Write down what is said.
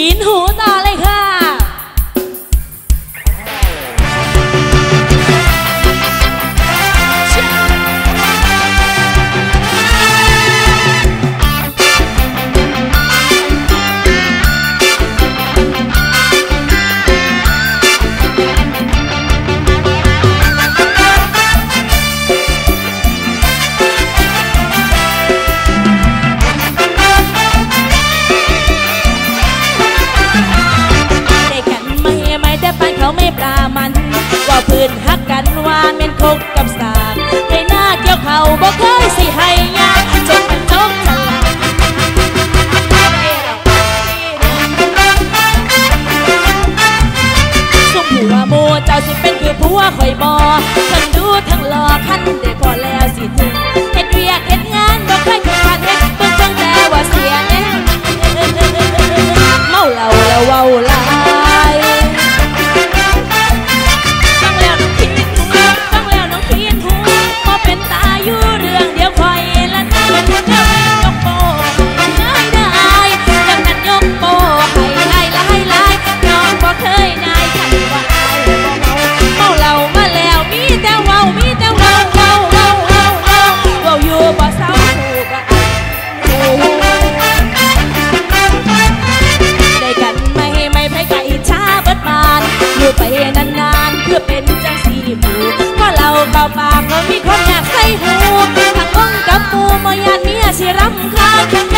nhìn hù เขาบ่เคยสิให้ยากจนมันนกจังสุมผัวโมเจ้าสิเป็นคือผัวคอยบอฉันดูทั้งหล่อคันได้พอแล้วสิ ที่ผูกก็เราเป่าปากก็มีคนอยากใส่หูทั้งองกับปูมอยานเมียสิรำคาญ